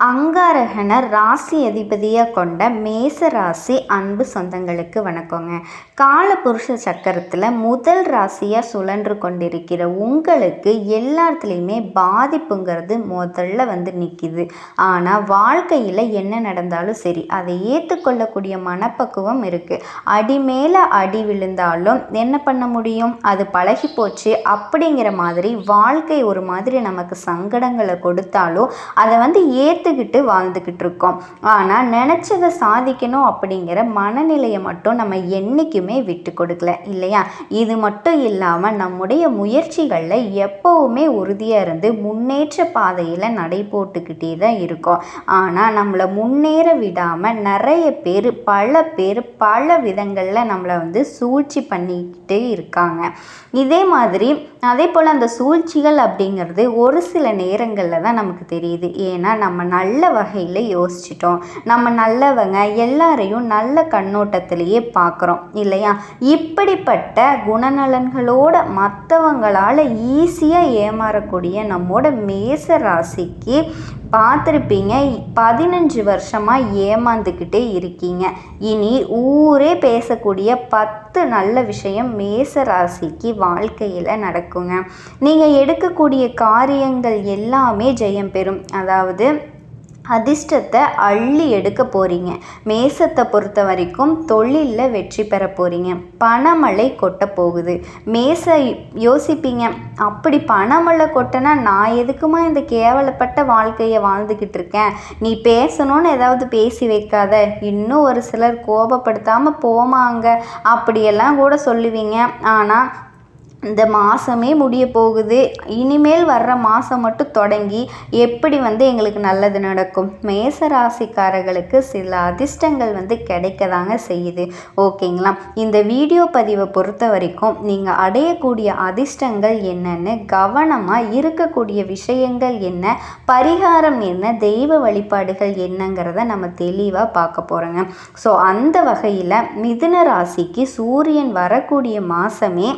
அங்காரகனை ராசி அதிபதியாக கொண்ட மேச ராசி அன்பு சொந்தங்களுக்கு வணக்கங்க. காலபுருஷ சக்கரத்தில் முதல் ராசியாக சுழன்று கொண்டிருக்கிற உங்களுக்கு எல்லாத்துலேயுமே பாதிப்புங்கிறது முதல்ல வந்து நிற்கிது ஆனால் வாழ்க்கையில் என்ன நடந்தாலும் சரி அதை ஏற்றுக்கொள்ளக்கூடிய மனப்பக்குவம் இருக்குது அடி மேலே அடி விழுந்தாலும் என்ன பண்ண முடியும்? அது பழகி போச்சு அப்படிங்கிற மாதிரி வாழ்க்கை ஒரு மாதிரி நமக்கு சங்கடங்களை கொடுத்தாலும் அதை வந்து ஏற்று ஏற்றுக்கிட்டு வாழ்ந்துக்கிட்டு இருக்கோம் ஆனால் நினச்சதை சாதிக்கணும் அப்படிங்கிற மனநிலையை மட்டும் நம்ம என்றைக்குமே விட்டு கொடுக்கல இல்லையா? இது மட்டும் இல்லாமல் நம்முடைய முயற்சிகளில் எப்போவுமே உறுதியாக இருந்து முன்னேற்ற பாதையில் நடை போட்டுக்கிட்டே தான் இருக்கோம். ஆனால் நம்மளை முன்னேற விடாமல் நிறைய பேர் பல பேர் பல விதங்களில் நம்மளை வந்து சூழ்ச்சி பண்ணிக்கிட்டே இருக்காங்க. இதே மாதிரி அதே போல் அந்த சூழ்ச்சிகள் அப்படிங்கிறது ஒரு சில நேரங்களில் தான் நமக்கு தெரியுது. ஏன்னா நம்ம நல்ல வகையில் யோசிச்சிட்டோம். நம்ம நல்லவங்க எல்லாரையும் நல்ல கண்ணோட்டத்திலேயே பார்க்குறோம் இல்லையா? இப்படிப்பட்ட குணநலன்களோட மற்றவங்களால் ஈஸியாக ஏமாறக்கூடிய நம்மோட மேச ராசிக்கு பார்த்துருப்பீங்க பதினஞ்சு வருஷமாக ஏமாந்துக்கிட்டே இருக்கீங்க. இனி ஊரே பேசக்கூடிய பத்து நல்ல விஷயம் மேச ராசிக்கு வாழ்க்கையில் நடக்குங்க. நீங்கள் எடுக்கக்கூடிய காரியங்கள் எல்லாமே ஜெயம் பெறும். அதாவது அதிர்ஷ்டத்தை அள்ளி எடுக்க போகிறீங்க மேசத்தை பொறுத்த வரைக்கும் தொழிலில் வெற்றி பெற போகிறீங்க பணமழை கொட்ட போகுது. மேச யோசிப்பீங்க. அப்படி பணமழை கொட்டனா நான் எதுக்குமா இந்த கேவலப்பட்ட வாழ்க்கையை வாழ்ந்துக்கிட்டு இருக்கேன்? நீ பேசணும்னு ஏதாவது பேசி வைக்காத. இன்னும் ஒரு சிலர் கோபப்படுத்தாமல் போமாங்க. அப்படியெல்லாம் கூட சொல்லுவீங்க. ஆனால் இந்த மாதமே முடிய போகுது. இனிமேல் வர்ற மாதம் மட்டும் தொடங்கி எப்படி வந்து எங்களுக்கு நல்லது நடக்கும்? மேச ராசிக்காரர்களுக்கு சில அதிர்ஷ்டங்கள் வந்து கிடைக்க தாங்க செய்யுது. ஓகேங்களா? இந்த வீடியோ பதிவை பொறுத்த வரைக்கும் நீங்கள் அடையக்கூடிய அதிர்ஷ்டங்கள் என்னென்னு கவனமாக இருக்கக்கூடிய விஷயங்கள் என்ன? பரிகாரம் என்ன? தெய்வ வழிபாடுகள் என்னங்கிறத நம்ம தெளிவாக பார்க்க போகிறோங்க ஸோ அந்த வகையில் மிதுன ராசிக்கு சூரியன் வரக்கூடிய மாதமே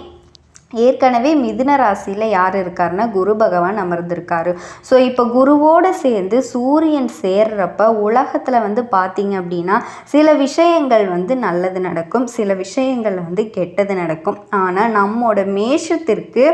ஏற்கனவே மிதுன ராசியில் யார் இருக்காருன்னா குரு பகவான் அமர்ந்திருக்காரு. ஸோ இப்போ குருவோடு சேர்ந்து சூரியன் சேர்றப்ப உலகத்தில் வந்து பார்த்தீங்க அப்படின்னா சில விஷயங்கள் வந்து நல்லது நடக்கும் சில விஷயங்கள் வந்து கெட்டது நடக்கும். ஆனால் நம்மோட மேஷத்திற்கு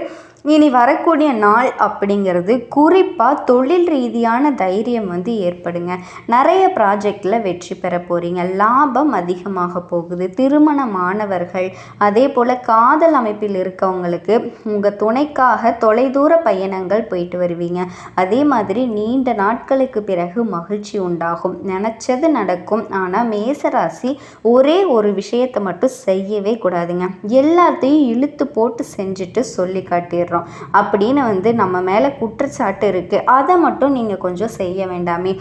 இனி வரக்கூடிய நாள் அப்படிங்கிறது குறிப்பாக தொழில் ரீதியான தைரியம் வந்து ஏற்படுங்க. நிறைய ப்ராஜெக்டில் வெற்றி பெற போகிறீங்க லாபம் அதிகமாக போகுது. திருமணமானவர்கள் அதே போல் காதல் அமைப்பில் இருக்கவங்களுக்கு உங்கள் துணைக்காக தொலைதூர பயணங்கள் போயிட்டு வருவீங்க. அதே மாதிரி நீண்ட நாட்களுக்கு பிறகு மகிழ்ச்சி உண்டாகும். நினச்சது நடக்கும். ஆனால் மேசராசி ஒரே ஒரு விஷயத்தை மட்டும் செய்யவே கூடாதுங்க. எல்லாத்தையும் இழுத்து போட்டு செஞ்சுட்டு சொல்லி காட்டிடுறோம். பண்ணுறோம் அப்படின்னு வந்து நம்ம மேலே குற்றச்சாட்டு இருக்குது அதை மட்டும் நீங்கள் கொஞ்சம் செய்ய வேண்டாமே.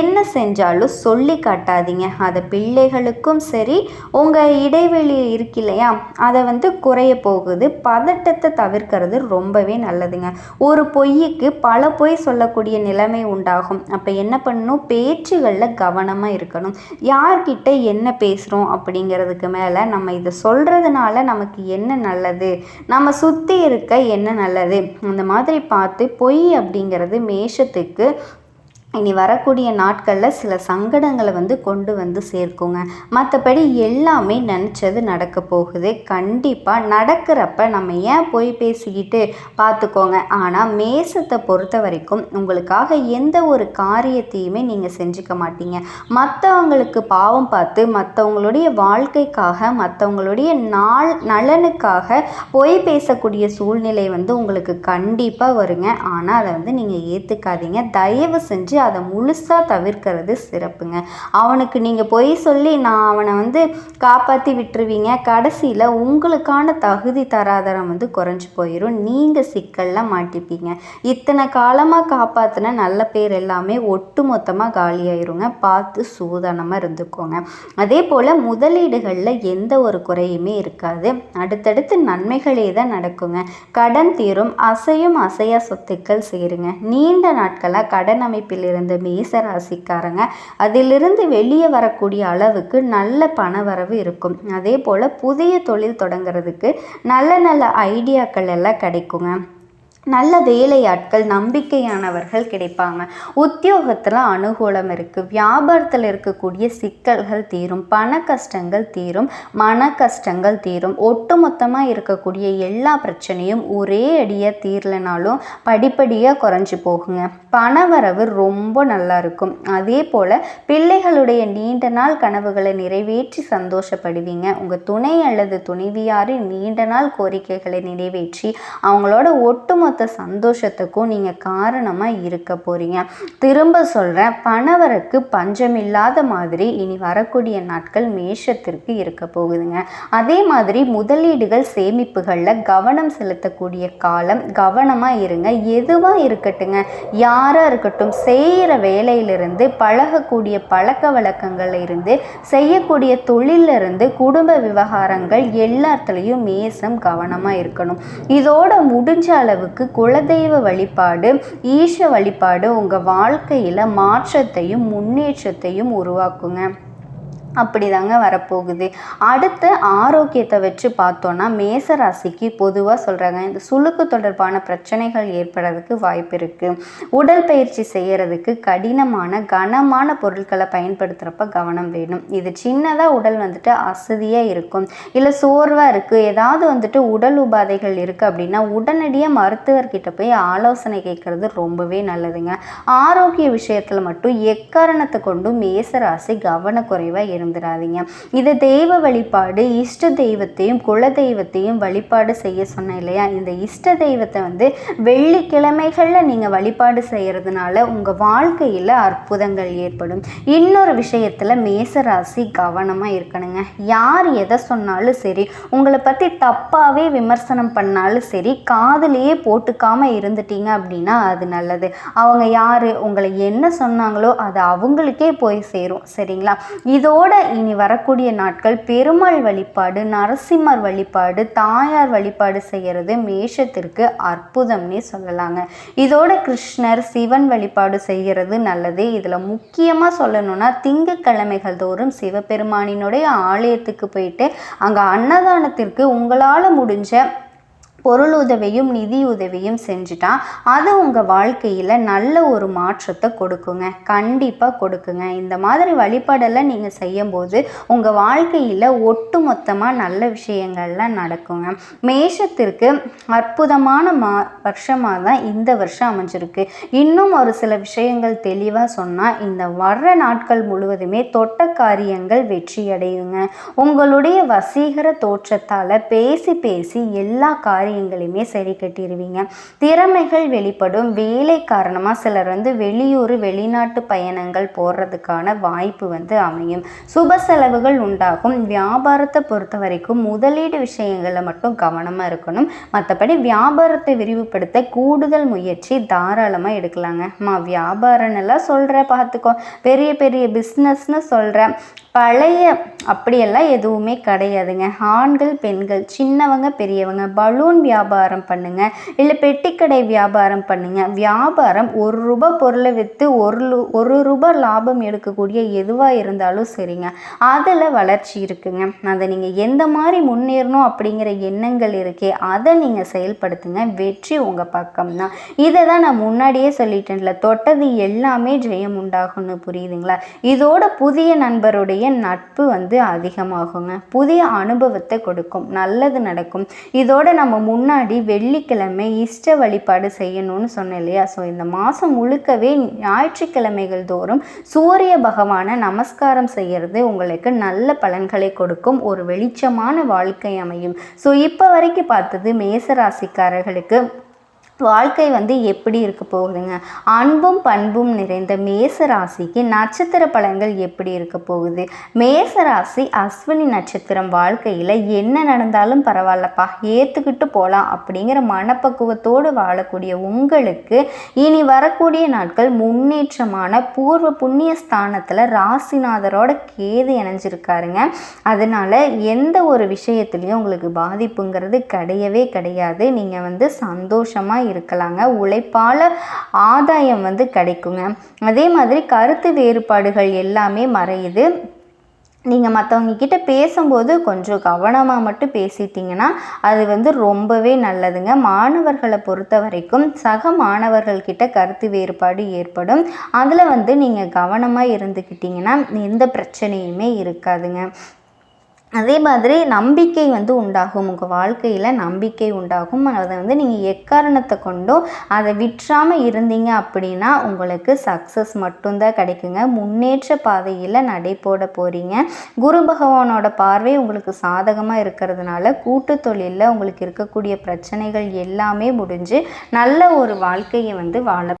என்ன செஞ்சாலும் சொல்லி காட்டாதீங்க. அதை பிள்ளைகளுக்கும் சரி உங்கள் இடைவெளி இருக்கு இல்லையா? அதை வந்து குறைய போகுது. பதட்டத்தை தவிர்க்கிறது ரொம்பவே நல்லதுங்க. ஒரு பொய்யுக்கு பல பொய் சொல்லக்கூடிய நிலைமை உண்டாகும். அப்போ என்ன பண்ணணும்? பேச்சுகளில் கவனமாக இருக்கணும். யார்கிட்ட என்ன பேசுகிறோம் அப்படிங்கிறதுக்கு மேலே நம்ம இதை சொல்கிறதுனால நமக்கு என்ன நல்லது? நம்ம சுற்றி இருக்க என்ன நல்லது. அந்த மாதிரி பார்த்து பொய் அப்படிங்கிறது மேஷத்துக்கு இனி வரக்கூடிய நாட்களில் சில சங்கடங்களை வந்து கொண்டு வந்து சேர்க்குங்க. மற்றபடி எல்லாமே நினச்சது நடக்க போகுது. கண்டிப்பாக நடக்கிறப்ப நம்ம ஏன் போய் பேசிக்கிட்டு பார்த்துக்கோங்க ஆனால் மேசத்தை பொறுத்த வரைக்கும் உங்களுக்காக எந்த ஒரு காரியத்தையுமே நீங்கள் செஞ்சுக்க மாட்டீங்க. மற்றவங்களுக்கு பாவம் பார்த்து மற்றவங்களுடைய வாழ்க்கைக்காக மற்றவங்களுடைய நாள் நலனுக்காக பொய் பேசக்கூடிய சூழ்நிலை வந்து உங்களுக்கு கண்டிப்பாக வருங்க. ஆனால் அதை வந்து நீங்கள் ஏற்றுக்காதீங்க தயவு செஞ்சு அதை முழுசாக தவிர்க்கிறது சிறப்புங்க. அவனுக்கு நீங்கள் பொய் சொல்லி நான் அவனை வந்து காப்பாற்றி விட்டுருவீங்க. கடைசியில் உங்களுக்கான தகுதி தராதரம் வந்து குறைஞ்சி போயிடும் நீங்கள் சிக்கலில் மாட்டிப்பீங்க. இத்தனை காலமாக காப்பாற்றின நல்ல பேர் எல்லாமே ஒட்டு மொத்தமாக காலியாயிருங்க. பார்த்து சூதானமாக இருந்துக்கோங்க. அதே போல் முதலீடுகளில் எந்த ஒரு குறையுமே இருக்காது. அடுத்தடுத்து நன்மைகளே தான் நடக்குங்க. கடன் தீரும் அசையும் அசையா சொத்துக்கள் சேருங்க. நீண்ட நாட்களாக கடன் அமைப்பில் இருந்த மேச ராசிக்காரங்க அதிலிருந்து வெளியே வரக்கூடிய அளவுக்கு நல்ல பண வரவு இருக்கும். அதே போல் புதிய தொழில் தொடங்குறதுக்கு நல்ல நல்ல ஐடியாக்கள் எல்லாம் கிடைக்குங்க. நல்ல வேலையாட்கள் நம்பிக்கையானவர்கள் கிடைப்பாங்க. உத்தியோகத்தில் அனுகூலம் இருக்குது வியாபாரத்தில் இருக்கக்கூடிய சிக்கல்கள் தீரும் பண கஷ்டங்கள் தீரும் மன கஷ்டங்கள் தீரும். ஒட்டுமொத்தமாக இருக்கக்கூடிய எல்லா பிரச்சனையும் ஒரே அடியாக தீரலைனாலும் படிப்படியாக குறைஞ்சி போகுங்க. பணவரவு ரொம்ப நல்லா இருக்கும். அதே போல் பிள்ளைகளுடைய நீண்ட நாள் கனவுகளை நிறைவேற்றி சந்தோஷப்படுவீங்க. உங்கள் துணை அல்லது துணைவியாரின் நீண்ட நாள் கோரிக்கைகளை நிறைவேற்றி அவங்களோட ஒட்டுமொத்த ஒட்டுமொத்த சந்தோஷத்துக்கும் நீங்கள் காரணமாக இருக்க போகிறீங்க திரும்ப சொல்கிறேன் பணவருக்கு பஞ்சமில்லாத மாதிரி இனி வரக்கூடிய நாட்கள் மேஷத்திற்கு இருக்க போகுதுங்க. அதே மாதிரி முதலீடுகள் சேமிப்புகளில் கவனம் செலுத்தக்கூடிய காலம் கவனமாக இருங்க. எதுவாக இருக்கட்டுங்க யாராக இருக்கட்டும் செய்கிற வேலையிலிருந்து பழகக்கூடிய பழக்க வழக்கங்களில் இருந்து செய்யக்கூடிய தொழிலிருந்து குடும்ப விவகாரங்கள் எல்லாத்துலேயும் மேசம் கவனமாக இருக்கணும். இதோட முடிஞ்ச அளவுக்கு உங்களுக்கு குலதெய்வ வழிபாடு ஈஷ வழிபாடு உங்கள் வாழ்க்கையில் மாற்றத்தையும் முன்னேற்றத்தையும் உருவாக்குங்க. அப்படி தாங்க வரப்போகுது. அடுத்து ஆரோக்கியத்தை வச்சு பார்த்தோன்னா மேசராசிக்கு பொதுவாக சொல்கிறாங்க இந்த சுளுக்கு தொடர்பான பிரச்சனைகள் ஏற்படுறதுக்கு வாய்ப்பு இருக்குது உடல் பயிற்சி செய்கிறதுக்கு கடினமான கனமான பொருட்களை பயன்படுத்துகிறப்ப கவனம் வேணும். இது சின்னதாக உடல் வந்துட்டு அசதியாக இருக்கும். இல்லை சோர்வாக இருக்குது ஏதாவது வந்துட்டு உடல் உபாதைகள் இருக்குது அப்படின்னா உடனடியாக மருத்துவர்கிட்ட போய் ஆலோசனை கேட்குறது ரொம்பவே நல்லதுங்க. ஆரோக்கிய விஷயத்தில் மட்டும் எக்காரணத்தை கொண்டும் மேசராசி கவனக்குறைவாக இருந்துடாதீங்க இது தெய்வ வழிபாடு இஷ்ட தெய்வத்தையும் குல தெய்வத்தையும் வழிபாடு செய்ய சொன்னேன் இல்லையா? இந்த இஷ்ட தெய்வத்தை வந்து வெள்ளிக்கிழமைகளில் நீங்கள் வழிபாடு செய்கிறதுனால உங்கள் வாழ்க்கையில் அற்புதங்கள் ஏற்படும். இன்னொரு விஷயத்தில் மேசராசி கவனமாக இருக்கணுங்க. யார் எதை சொன்னாலும் சரி உங்களை பற்றி தப்பாகவே விமர்சனம் பண்ணாலும் சரி காதலையே போட்டுக்காமல் இருந்துட்டீங்க அப்படின்னா அது நல்லது. அவங்க யார் உங்களை என்ன சொன்னாங்களோ அது அவங்களுக்கே போய் சேரும். சரிங்களா? இதோட இதோட இனி வரக்கூடிய நாட்கள் பெருமாள் வழிபாடு நரசிம்மர் வழிபாடு தாயார் வழிபாடு செய்கிறது மேஷத்திற்கு அற்புதம்னே சொல்லலாங்க. இதோட கிருஷ்ணர் சிவன் வழிபாடு செய்கிறது நல்லது. இதில் முக்கியமாக சொல்லணும்னா திங்கக்கிழமைகள் தோறும் சிவபெருமானினுடைய ஆலயத்துக்கு போயிட்டு அங்கே அன்னதானத்திற்கு உங்களால் முடிஞ்ச பொருள் உதவியும் நிதி உதவியும் செஞ்சுட்டா அது உங்கள் வாழ்க்கையில் நல்ல ஒரு மாற்றத்தை கொடுக்குங்க. கண்டிப்பாக கொடுக்குங்க. இந்த மாதிரி வழிபாடெல்லாம் நீங்கள் செய்யும்போது உங்கள் வாழ்க்கையில் ஒட்டு மொத்தமாக நல்ல விஷயங்கள்லாம் நடக்குங்க. மேஷத்திற்கு அற்புதமான மா வருஷமாக தான் இந்த வருஷம் அமைஞ்சிருக்கு. இன்னும் ஒரு சில விஷயங்கள் தெளிவாக சொன்னால் இந்த வர்ற நாட்கள் முழுவதுமே தொட்ட காரியங்கள் வெற்றியடையுங்க. உங்களுடைய வசீகர தோற்றத்தால் பேசி பேசி எல்லா காரியம் காரியங்களையுமே சரி கட்டிடுவீங்க திறமைகள் வெளிப்படும். வேலை காரணமாக சிலர் வந்து வெளியூர் வெளிநாட்டு பயணங்கள் போடுறதுக்கான வாய்ப்பு வந்து அமையும். சுப செலவுகள் உண்டாகும். வியாபாரத்தை பொறுத்த வரைக்கும் முதலீடு விஷயங்களில் மட்டும் கவனமாக இருக்கணும். மற்றபடி வியாபாரத்தை விரிவுபடுத்த கூடுதல் முயற்சி தாராளமாக எடுக்கலாங்க. மா வியாபாரம்னெல்லாம் சொல்கிற பார்த்துக்கோ பெரிய பெரிய பிஸ்னஸ்னு சொல்கிறேன் பழைய அப்படியெல்லாம் எதுவுமே கிடையாதுங்க. ஆண்கள் பெண்கள் சின்னவங்க பெரியவங்க பலூன் வியாபாரம் பண்ணுங்க. இல்லை பெட்டிக்கடை வியாபாரம் பண்ணுங்க. வியாபாரம் ஒரு ரூபாய் பொருளை விற்று ஒரு ஒரு ரூபாய் லாபம் எடுக்கக்கூடிய எதுவாக இருந்தாலும் சரிங்க. அதில் வளர்ச்சி இருக்குங்க. அதை நீங்கள் எந்த மாதிரி முன்னேறணும் அப்படிங்கிற எண்ணங்கள் இருக்கே அதை நீங்கள் செயல்படுத்துங்க. வெற்றி உங்கள் பக்கம் தான் இதை தான் நான் முன்னாடியே சொல்லிட்டேன்ல தொட்டது எல்லாமே ஜெயம் உண்டாகும்னு புரியுதுங்களா? இதோட புதிய நண்பருடைய நட்பு வந்து அதிகமாகுங்க. புதிய அனுபவத்தை கொடுக்கும். நல்லது நடக்கும். இதோட நம்ம முன்னாடி வெள்ளிக்கிழமை இஷ்ட வழிபாடு செய்யணும்னு சொன்னேன் இல்லையா? ஸோ இந்த மாதம் முழுக்கவே ஞாயிற்றுக்கிழமைகள் தோறும் சூரிய பகவானை நமஸ்காரம் செய்கிறது உங்களுக்கு நல்ல பலன்களை கொடுக்கும். ஒரு வெளிச்சமான வாழ்க்கை அமையும். ஸோ இப்போ வரைக்கும் பார்த்தது மேசராசிக்காரர்களுக்கு வாழ்க்கை வந்து எப்படி இருக்க போகுதுங்க? அன்பும் பண்பும் நிறைந்த மேச ராசிக்கு நட்சத்திர பலன்கள் எப்படி இருக்க போகுது? மேச ராசி அஸ்வினி நட்சத்திரம் வாழ்க்கையில் என்ன நடந்தாலும் பரவாயில்லப்பா ஏற்றுக்கிட்டு போகலாம் அப்படிங்கிற மனப்பக்குவத்தோடு வாழக்கூடிய உங்களுக்கு இனி வரக்கூடிய நாட்கள் முன்னேற்றமான பூர்வ புண்ணிய ஸ்தானத்தில் ராசிநாதரோட கேது இணைஞ்சிருக்காருங்க. அதனால் எந்த ஒரு விஷயத்துலையும் உங்களுக்கு பாதிப்புங்கிறது கிடையவே கிடையாது. நீங்கள் வந்து சந்தோஷமாக இருக்கலாங்க. உழைப்பால் ஆதாயம் வந்து கிடைக்குங்க. அதே மாதிரி கருத்து வேறுபாடுகள் எல்லாமே மறையுது. நீங்கள் மற்றவங்க கிட்ட பேசும்போது கொஞ்சம் கவனமாக மட்டும் பேசிட்டிங்கன்னா அது வந்து ரொம்பவே நல்லதுங்க. மாணவர்களை பொறுத்த வரைக்கும் சக மாணவர்கள்கிட்ட கருத்து வேறுபாடு ஏற்படும். அதில் வந்து நீங்கள் கவனமாக இருந்துக்கிட்டிங்கன்னா எந்த பிரச்சனையுமே இருக்காதுங்க. அதே மாதிரி நம்பிக்கை வந்து உண்டாகும். உங்கள் வாழ்க்கையில் நம்பிக்கை உண்டாகும். அதை வந்து நீங்கள் எக்காரணத்தை கொண்டும் அதை விற்றாமல் இருந்தீங்க அப்படின்னா உங்களுக்கு சக்ஸஸ் மட்டும்தான் கிடைக்குங்க. முன்னேற்ற பாதையில் நடை போட போகிறீங்க குரு பகவானோட பார்வை உங்களுக்கு சாதகமாக இருக்கிறதுனால கூட்டு தொழிலில் உங்களுக்கு இருக்கக்கூடிய பிரச்சனைகள் எல்லாமே முடிஞ்சு நல்ல ஒரு வாழ்க்கையை வந்து வாழ